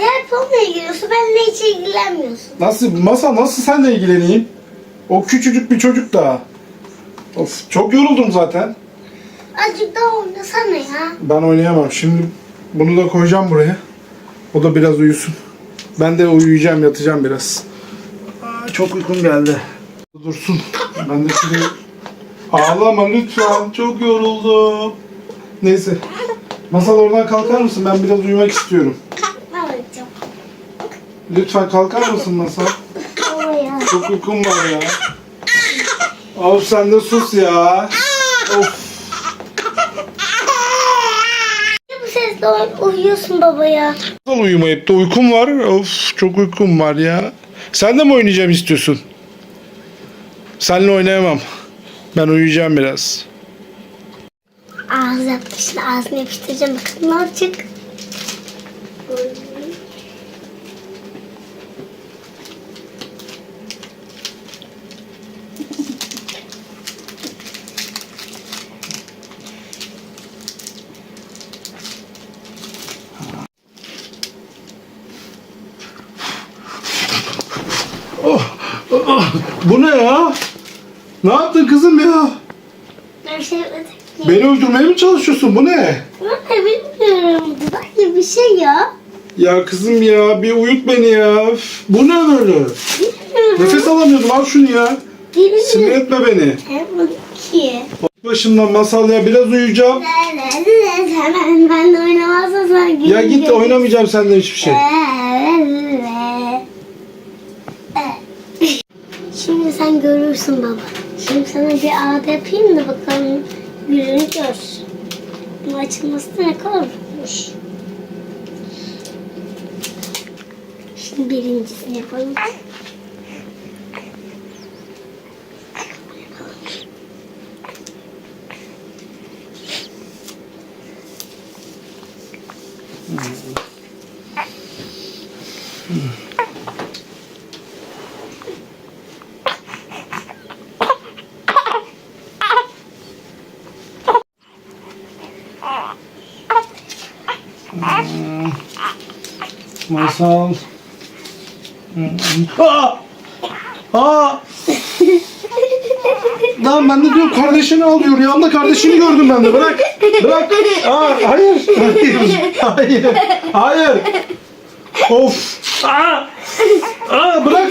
ya hep onunla ilgileniyorsun. Benimle hiç ilgilenmiyorsun. Nasıl masa nasıl senle ilgileneyim? O küçücük bir çocuk daha. Of çok yoruldum zaten. Azıcık daha oynasana ya. Ben oynayamam. Şimdi bunu da koyacağım buraya. O da biraz uyusun. Ben de uyuyacağım, yatacağım biraz. Aa, çok uykum geldi. Dursun. Ben de şimdi... Ağlama lütfen. Çok yoruldum. Neyse. Masal oradan kalkar mısın? Ben biraz uyumak istiyorum. Lütfen kalkar mısın Masal? Çok uykum var ya. Of sen de sus ya. Of. Bu sesle uyuyorsun baba ya? Nasıl uyumayıp da uykum var. Of çok uykum var ya. Sen de mi oynayacağım istiyorsun? Seninle oynayamam. Ben uyuyacağım biraz. Ağız yaptı şimdi ağzını yapıştıracağım. Bakın ne olacak? Bu ne ya? Ne yaptın kızım ya? Ben şey yapmadım ki. Beni öldürmeye mi çalışıyorsun? Bu ne? Ben de bilmiyorum. Böyle bir şey ya. Ya kızım ya bir uyut beni ya. Üf, Bu ne böyle? Bilmiyorum. Nefes alamıyordum al şunu ya. Sinir Bilmiyorum. etme beni. Yapmadım ki. Başımdan masal ya biraz uyuyacağım. Hemen ben de oynamazsa sen Ya git oynamayacağım senden hiçbir şey. Şimdi sen görürsün baba. Şimdi sana bir ağda yapayım da bakalım yüzünü görsün. Bu açılması ne kadar zormuş. Şimdi birincisini yapalım. Masal. Aa! Aa! Lan ben de diyorum kardeşini alıyor. Rüyamda kardeşini gördüm ben de. Bırak. Bırak. Aa, hayır. Hayır. Hayır. Hayır. Of. Aa! Aa, bırak.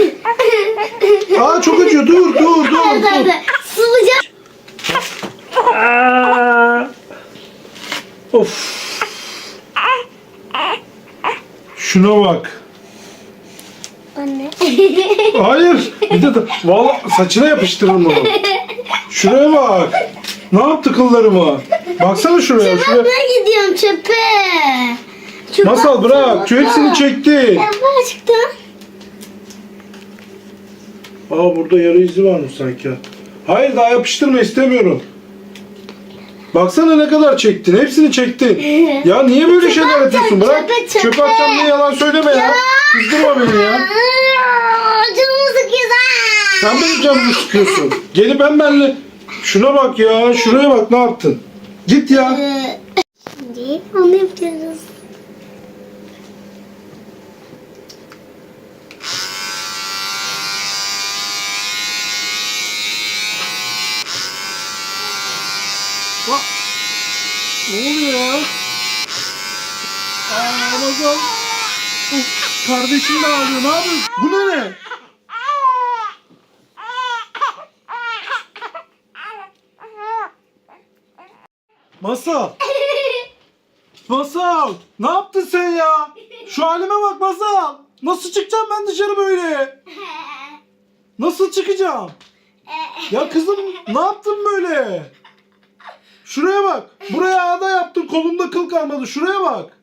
Şuna bak. Anne. Hayır. Bir de valla saçına yapıştırırım onu. Şuraya bak. Ne yaptı kıllarımı? Baksana şuraya. Çöpe şuraya. ben gidiyorum çöpe. Çöpe Masal bırak. Şu hepsini çekti. Ya çıktı. Aa burada yara izi varmış sanki. Hayır daha yapıştırma istemiyorum. Baksana ne kadar çektin. Hepsini çektin. Ya niye böyle şeyler yapıyorsun? Bırak. çöpe, çöpe. Çöpe atacağım diye yalan söyleme ya. Kızdırma beni ya. Canımı sıkıyor. Sen benim canımı sıkıyorsun. Gelip ben benle... Şuna bak ya. Şuraya bak ne yaptın. Git ya. Ee, Şimdi onu yapıyoruz. Bak. Ne oluyor ya? Aa, Ramazan. Uf, kardeşim de ağlıyor. Ne yapıyorsun? Bu ne ne? Masal. Masal. Ne yaptın sen ya? Şu halime bak Masal. Nasıl çıkacağım ben dışarı böyle? Nasıl çıkacağım? Ya kızım ne yaptın böyle? Şuraya bak. Buraya ağda yaptın. Kolumda kıl kalmadı. Şuraya bak.